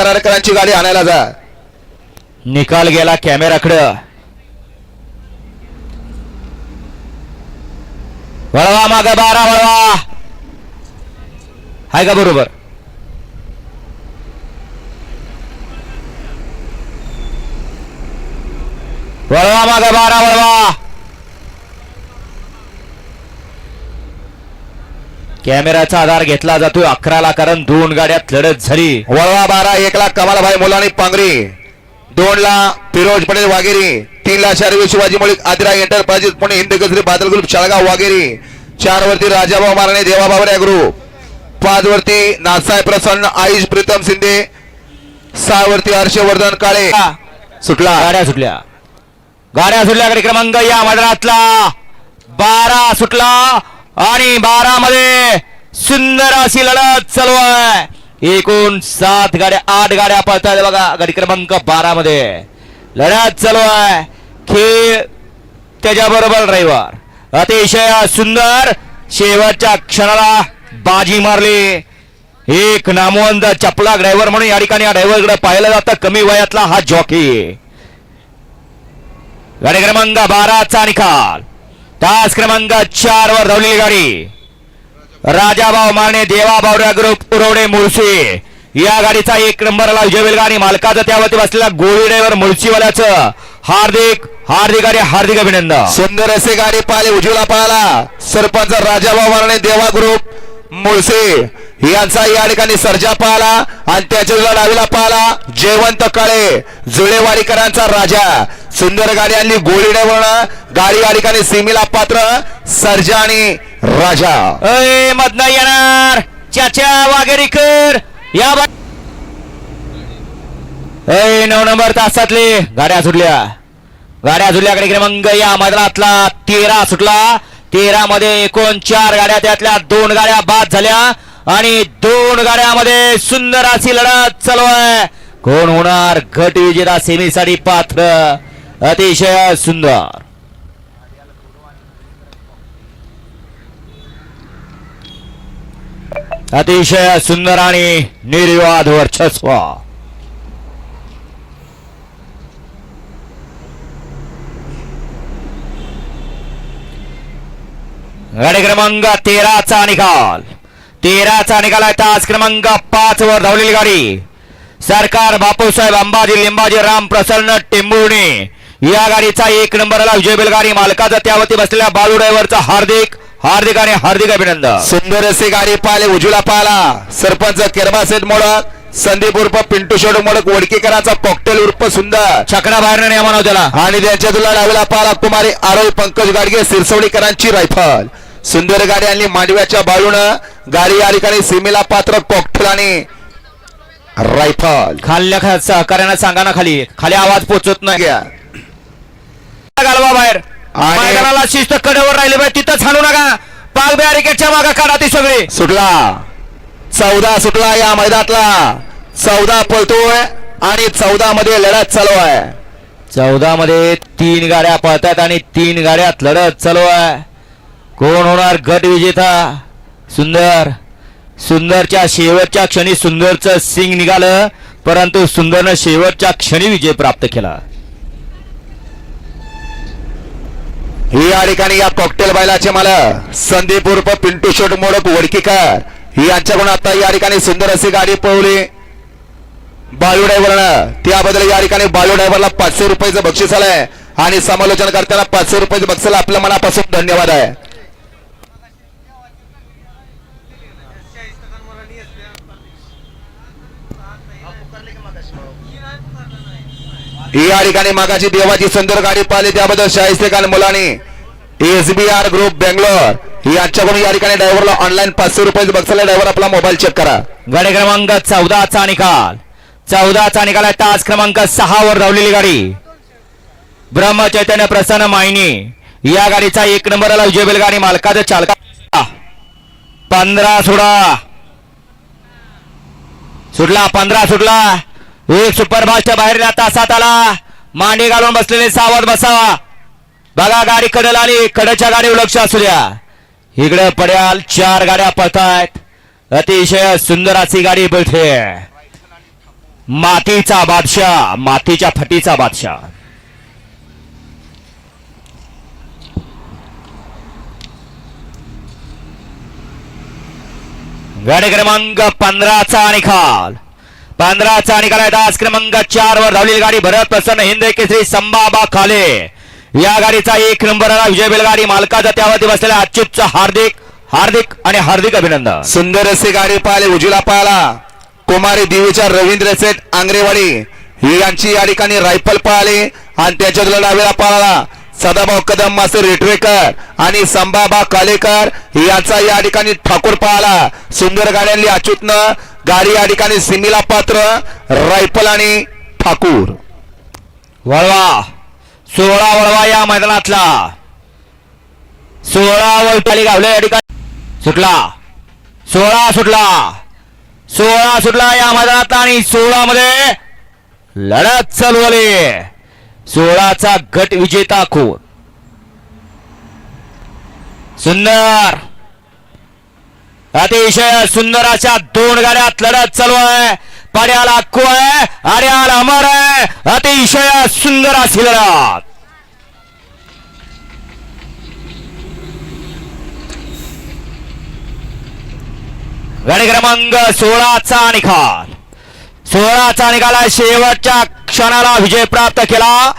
करारकरांची गाडी आणायला जा. निकाल गेला कॅमेराकडं. वळवा माग बारा वळवा. हाय का बरोबर? वळवा माग बारा वळवा. कॅमेराचा आधार घेतला जातोय अकराला कारण दोन गाड्यात लढत झाली. वळवा बारा एक लाख कमालभाई मुलानी पांगरी. दोन ला फिरोज पटेल वाघेरी. तीन ला शारवी शिवाजी मुळीक आदिरा एंटरप्राइजेस पुणे हिंद गजरी बादल ग्रुप शाळगाव वाघेरी. चार वरती राजाभाऊ मारणे देवा बाबऱ्या ग्रुप पाच वरती नासाहेब प्रसन्न आयुष प्रीतम शिंदे. सहा वरती हर्षवर्धन काळे. सुटला. गाड्या सुटल्या. गाड्या सुटल्या क्रमांक या मैदानातला बारा सुटला. आणि बारा मध्ये सुंदर अशी लढत चालू आहे. एकूण सात गाड्या आठ गाड्या पळतात बघा. गाडी क्रमांक बारा मध्ये लढत चालू आहे. खेळ त्याच्याबरोबर रविवार. अतिशय सुंदर. शेवटच्या क्षणाला बाजी मारली. एक नामवंत चपला ड्रायव्हर म्हणून या ठिकाणी या ड्रायव्हरकडे पाहिलं जातं. कमी वयातला हा जॉकी गाडी क्रमांक बाराचा निकाल. तास क्रमांक चार वर धावलेली गाडी. राजाभाऊ माने देवा बावऱ्या ग्रुप पुरवडे मुळशी. या गाडीचा एक नंबरला विजय गाडी मालकाचा त्यावरती बसलेला गोळी ड्रायव्हर मुळशीवाल्याचं. हार्दिक हार्दिक आणि हार्दिक अभिनंदन. सुंदर असे गाडी पाहिले उजवला पाहिला सरपंच राजाभाऊ माने देवा ग्रुप मुळसे यांचा या ठिकाणी सर्जा पाहिला आणि त्याच्या डावीला पाहिला जयवंत काळे जुळेवाडीकरांचा राजा. सुंदर गाडी आणली गोळी ड्रायव्हर गाडी या ठिकाणी सीमेला पात्र सर्जा आणि राजा. अय मधन येणार. चाचा वाघेरीकर या बा- अय नऊ नंबर तासातले. गाड्या सुटल्या. गाड्या सुटल्या कडे क्रमांक या मैदानातला तेरा सुटला. तेरा मध्ये एकूण चार गाड्या त्यातल्या दोन गाड्या बाद झाल्या. आणि दोन गाड्यामध्ये सुंदर अशी लढत चालू आहे. कोण होणार गट विजेता सेमीसाठी पात्र? अतिशय सुंदर. अतिशय सुंदर आणि निर्वाद वर्चस्व. गाडी क्रमांक तेराचा निकाल. तेराचा निकाल आहे तास क्रमांक पाच वर धावलेली गाडी. सरकार बापूसाहेब अंबाजी लिंबाजी राम प्रसन्न टेंबुर्णे. या गाडीचा एक नंबरला विजय बेलगाडी मालकाचा त्यावरती बसलेल्या बालू ड्रायव्हरचा हार्दिक हार्दिक आणि हार्दिक अभिनंदन. सुंदर असे गाडी पाहिले उजवला पाहिला. सरपंच केरबा सेठ मोडक संदीप उर्फ पिंटू शेड मोडक वडकेकरांचा कॉकटेल उर्फ सुंदर. छकडा बाहेर नियमानं त्याला. आणि त्यांच्या तुला डावीला पाहिला कुमारी आरोही पंकज गाडगे सिरसवडीकरांची रायफल सुंदर गाडी आणली मांडव्याच्या बाजून गाडी या ठिकाणी सीमेला पात्र आणि रायफल. खाल्ल्या सहकार्यानं सांगा ना खाली. खाली आवाज पोचत नाही. घालवा बाहेर. मैदानाला शिस्त कडेवर राहिले पाहिजे तिथं छाडू नका. पाक बॅरिकेडच्या मागे काढा ती सगळी. सुटला. चौदा सुटला या मैदानातला. चौदा पळतोय आणि चौदा मध्ये लढत चालू आहे. चौदा मध्ये तीन गाड्या पळतात आणि तीन गाड्यात लढत चालू आहे. कोण होणार गट विजेता? सुंदर. सुंदरच्या शेवटच्या क्षणी सुंदरचं सिंग निघालं परंतु सुंदरनं शेवटच्या क्षणी विजय प्राप्त केला. ही या ठिकाणी या कॉकटेल बैलाचे मला संदीप उर्फ पिंटू शोट मोडक वडकीकर यांच्याकडून आता या ठिकाणी सुंदर अशी गाडी पळवली. बालू ड्रायव्हरनं त्याबद्दल या ठिकाणी बालू ड्रायव्हरला पाचशे रुपयाचं बक्षीस आलंय. आणि समालोचन करताना पाचशे रुपयाचं बक्षीस आपल्या मनापासून धन्यवाद आहे ही या ठिकाणी मागाची देवाची सुंदर गाडी पाहिली त्याबद्दल Shahiste Khan B R group Bangalore. यांच्याकडून या ठिकाणी ड्रायव्हरला ऑनलाईन पाचशे रुपये बक्षाला ड्रायव्हर आपला मोबाईल चेक करा. गाडी क्रमांक चौदाचा निकाल. चौदाचा निकाल आहे तास क्रमांक सहा वर धावलेली गाडी. ब्रह्मचैतन्य प्रसन्न माहिनी या गाडीचा एक नंबरला उजेबेल गाडी मालकाचा चालका. पंधरा सोडा सुटला पंधरा सुटला. एक सुपरफास्ट बाहेर तासात आला मांडी घालून बसलेले सावध बसावा बघा गाडी कडल आली कडच्या गाडीवर लक्ष असू द्या. इकडे पड्याल चार गाड्या पळतायत. अतिशय सुंदर अशी गाडी पळते मातीचा बादशाह मातीच्या फटीचा बादशाह. गाडी क्रमांक पंधराचा निकाल. पंधराचा निकाल आहे. दास क्रमांक चार वर धावलेली गाडी भरत प्रसन्न हिंद केसरी संभाबा खाले. या गाडीचा एक नंबर आला. विजय बेलगाडी मालकाचा त्यावरती बसलेला अच्युतचा हार्दिक हार्दिक आणि हार्दिक अभिनंदन. सुंदर असे गाडी पाहिले. उजूला पाहिला कुमारी देवीच्या रवींद्र सेठ आंग्रेवाडी. ही यांची या ठिकाणी रायफल पाहिले आणि त्याच्या तुला डावीला सदाभाऊ कदम मासे रेटवेकर आणि संभाबा कालेकर यांचा या ठिकाणी ठाकूर पाहिला सुंदर गाड्यांनी अच्युतनं गाडी या ठिकाणी सिमीला पात्र रायफल आणि ठाकूर. वळवा. सोळा वळवा या मैदानातला. सोळा वळताली गावले या ठिकाणी. सुटला. सोळा सुटला. सोळा सुटला या मैदानात आणि सोळा मध्ये लढत चालू झाली. सोळाचा गट विजेता कोण? सुंदर. अतिशय सुंदर अशा दोन गाड्यात लढत चालू आहे. पाड्याला अक्कू आहे आर्याला अमर आहे अतिशय सुंदर अशी लढत. गाडी क्रमांक सोळाचा निकाल. सोळाचा निकाला शेवटच्या क्षणाला विजय प्राप्त केला.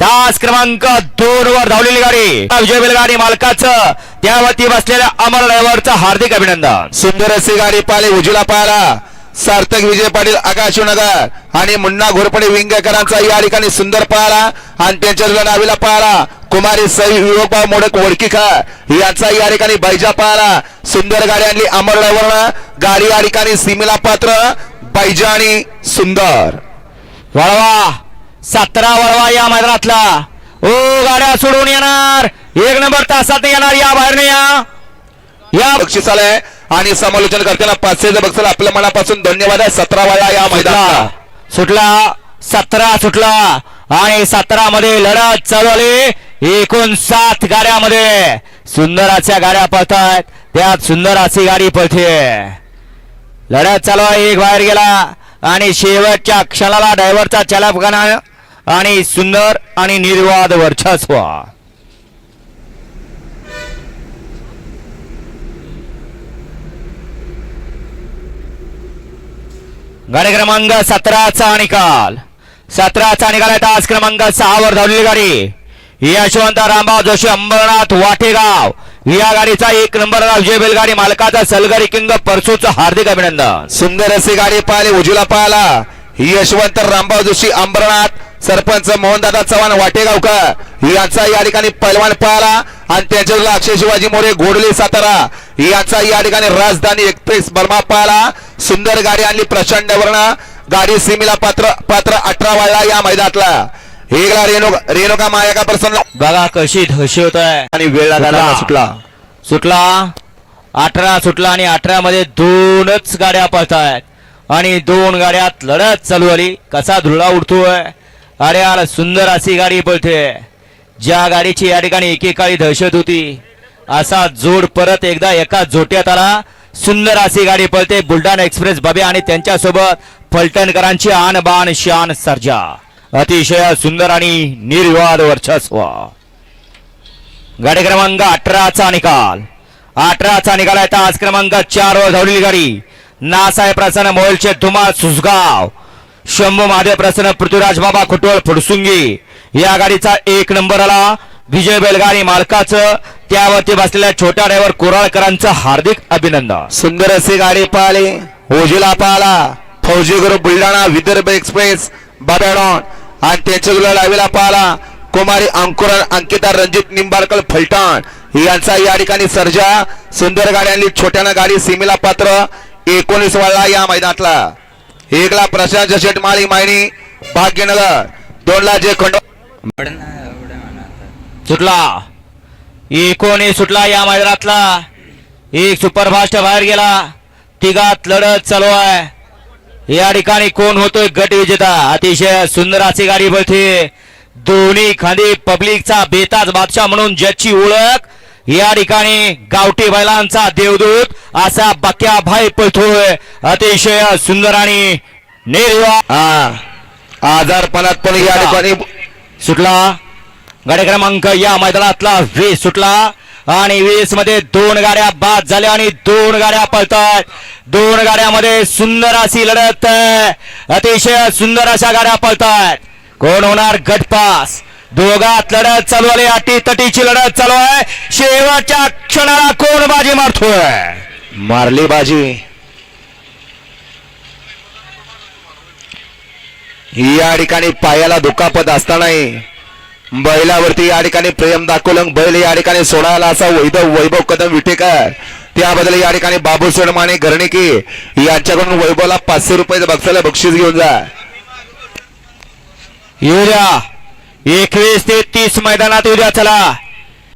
तास क्रमांक दोन वर धावलेली गाडी. विजय बैलगाडी मालकाचं त्यावरती बसलेल्या अमर ड्रायव्हरचं हार्दिक अभिनंदन. सुंदर अशी गाडी पाहिली उजूला पाहिला सार्थक विजय पाटील आकाशनगर आणि मुन्ना घोरपडे विंगकरांचा या ठिकाणी सुंदर पाहिला आणि त्यांच्या नावीला पाहिला कुमारी सई विवेकबा मोडक ओळखीकर यांचा या ठिकाणी बैजा पाहिला सुंदर गाडी आणली अमर ड्रायव्हरनं. गाडी या ठिकाणी सीमेला पात्र बैजा आणि सुंदर. वळवा. सतरा वळवा या मैदानातला. ओ गाड्या सोडून येणार. एक नंबर तासात येणार या बाहेर या. या बक्षीस आलंय आणि समालोचन करताना पाचशेचं बक्षीस आपल्या मनापासून धन्यवाद आहे. सतरा वाला या मैदानाला. सुटला. सतरा सुटला. आणि सतरा मध्ये लढत चालू आली. एकूण सात गाड्यामध्ये सुंदराच्या गाड्या पळतायत. त्यात सुंदराची गाडी पळते. लढत चालू आहे. एक बाहेर गेला. आणि शेवटच्या क्षणाला ड्रायव्हरचा चालकगाना आणि सुंदर आणि निर्वाद वर्चस्व. गाडी क्रमांक सतराचा निकाल. सतराचा निकाल आहे. तास क्रमांक सहावर धावलेली गाडी. यशवंत रामभाऊ जोशी अंबरनाथ वाटेगाव. या गाडीचा एक नंबर विजय बैलगाडी मालकाचा सलगरी किंग परसूचं हार्दिक अभिनंदन. सुंदर अशी गाडी पाहिली उजूला पाहिला. यशवंत रामभाऊ जोशी अंबरनाथ. सरपंच मोहनदादा चव्हाण वाटेगावकर. यांचा या ठिकाणी पैलवान पाहिला. आणि त्यांच्या अक्षय शिवाजी मोरे गोडले सातारा. यांचा या ठिकाणी राजधानी एक्सप्रेस बर्मा पाहिला. सुंदर गाडी आणली प्रचंड वर्ण. गाडी सीमेला पात्र पात्र अठरा वाळला या मैदानातला. एकला रेणुका रेणुका मायाका प्रसन्न बघा कशी धशी होत आहे आणि वेळ लागायला सुटला. सुटला. अठरा सुटला आणि अठरा मध्ये दोनच गाड्या पळतायत. आणि दोन गाड्यात लढत चालू आली कसा धुळा उडतोय. अरे यार सुंदर अशी गाडी पळते. ज्या गाडीची या ठिकाणी एकेकाळी दहशत होती असा जोड परत एकदा एका जोट्यात आला. सुंदर अशी गाडी पळते. बुलढाणा एक्सप्रेस बबे आणि त्यांच्यासोबत फलटणकरांची आन बाण शान सर्जा. अतिशय सुंदर आणि निर्विवाद वर्चस्व. गाडी क्रमांक अठराचा निकाल. अठराचा निकाल आहे. तास क्रमांक चार वर धावलेली गाडी. नासाहेब प्रसन्न मोलचे धुमाळ सुसगाव शंभू महादेव प्रसन्न पृथ्वीराज बाबा खुटवळ फुडसुंगी. या गाडीचा एक नंबर आला. विजय बैलगाडी मालकाचं त्यावरती बसलेल्या छोट्या ड्रायव्हर कोराळकरांचं हार्दिक अभिनंदन. सुंदर अशी गाडी पाहिली. ओझीला पाहिला. फौजी गुरु बुलढाणा विदर्भ एक्सप्रेस बाबेडॉन. आणि त्यांच्या तुला लावीला पाहिला. कुमारी अंकुर अंकिता रणजित निंबाळकर फलटण. यांचा या ठिकाणी सर्जा. सुंदर गाड्यांनी छोट्यानं गाडी सीमेला पात्र. एकोणीस वाळला या मैदानातला. एकला प्रशांत शेठ माळी मायनी भाग्यनगर. दोनला जे खंड सुटला. एकोणीस सुटला या मैदानातला. एक सुपरफास्ट बाहेर गेला. तिघात लढत चालू आहे. या ठिकाणी कोण होतोय गट विजेता? अतिशय सुंदर अशी गाडी पळते. दोन्ही खांदी पब्लिकचा बेताज बादशाह म्हणून ज्याची ओळख. या ठिकाणी गावठी बैलांचा देवदूत असा बक्या भाई पळतोय. अतिशय सुंदर आणि निर्वा हा. आजारपणात पण या ठिकाणी सुटला. गाडी क्रमांक या मैदानातला वीस सुटला आणि वीसमध्ये दोन गाड्या बाद झाल्या आणि दोन गाड्या पळतात दोन गाड्यामध्ये सुंदर अशी लढत अतिशय सुंदर अशा गाड्या पळतात कोण होणार गटपास दोघात लढत चालू आली. अटी तटीची लढत चालू आहे. शेवटच्या क्षणाला कोण बाजी मारतोय? मारली बाजी. या ठिकाणी पायाला दुखापत असतानाही बैलावरती या ठिकाणी प्रेम दाखवलं. बैल या ठिकाणी सोडायला असा वैभव वैभव कदम विटेकर त्याबद्दल या ठिकाणी बाबू सोडमाने घरणेकी यांच्याकडून वैभवला पाचशे रुपये बक्षाला बक्षीस घेऊन जा. उद्या एकवीस ते तीस मैदानात उद्या चला.